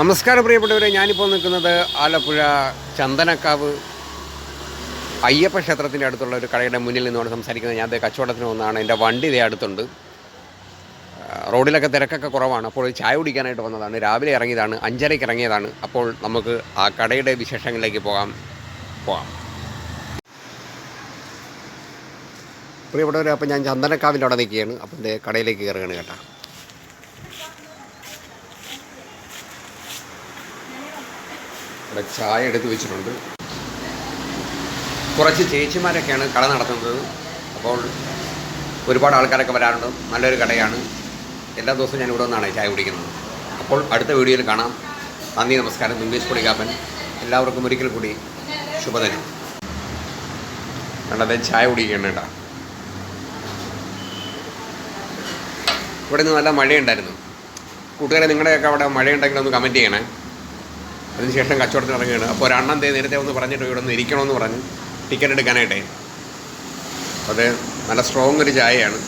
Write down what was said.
നമസ്കാരം പ്രിയപ്പെട്ടവരെ ഞാനിപ്പോൾ നിൽക്കുന്നത് ആലപ്പുഴ ചന്ദനക്കാവ് അയ്യപ്പ ക്ഷേത്രത്തിന്റെ അടുത്തുള്ള ഒരു കടയുടെ മുന്നിൽ നിന്നുകൊണ്ട് സംസാരിക്കുന്നത്. ഞാൻ കച്ചവടത്തിന് വന്നതാണ്. എന്റെ വണ്ടി ഇതേ അടുത്തുണ്ട്. റോഡിലൊക്കെ തിരക്കൊക്കെ കുറവാണ്. അപ്പോൾ ചായ കുടിക്കാനായിട്ട് വന്നതാണ്. രാവിലെ ഇറങ്ങിയതാണ്. അഞ്ചരയ്ക്ക് ഇറങ്ങിയതാണ്. അപ്പോൾ നമുക്ക് ആ കടയുടെ വിശേഷങ്ങളിലേക്ക് പോകാം. പോകാം. പ്രിയപ്പെട്ടവരെ അപ്പോൾ ഞാൻ ചന്ദനക്കാവിന്റെ അവിടെ നിൽക്കുകയാണ്. അപ്പം എന്റെ കടയിലേക്ക് കയറുകയാണ് കേട്ടോ. ഇവിടെ ചായ എടുത്ത് വെച്ചിട്ടുണ്ട്. കുറച്ച് ചേച്ചിമാരൊക്കെയാണ് കട നടത്തുന്നത്. അപ്പോൾ ഒരുപാട് ആൾക്കാരൊക്കെ വരാറുണ്ട്. നല്ലൊരു കടയാണ്. എല്ലാ ദിവസവും ഞാൻ ഇവിടെ നിന്നാണ് ചായ കുടിക്കുന്നത്. അപ്പോൾ അടുത്ത വീഡിയോയിൽ കാണാം. നന്ദി നമസ്കാരം. തുമ്പീസ് പൊടിക്കാപ്പൻ എല്ലാവർക്കും ഒരിക്കൽ കൂടി ശുഭദിനം. വേണ്ടത് ചായ കുടിക്കണം ഇവിടെ നിന്ന് നല്ല മഴയുണ്ടായിരുന്നു. കൂട്ടുകാരെ നിങ്ങളുടെയൊക്കെ അവിടെ മഴയുണ്ടെങ്കിൽ ഒന്ന് കമന്റ് ചെയ്യണേ. അതിനുശേഷം കച്ചവടത്തിന് ഇറങ്ങുകയാണ്. അപ്പോൾ ഒരെണ്ണം തേ നേരത്തെ ഒന്ന് പറഞ്ഞിട്ട് ഇവിടെ ഒന്ന് ഇരിക്കണമെന്ന് പറഞ്ഞ് ടിക്കറ്റ് എടുക്കാനായിട്ടേ. അത് നല്ല സ്ട്രോങ് ഒരു ചായയാണ്.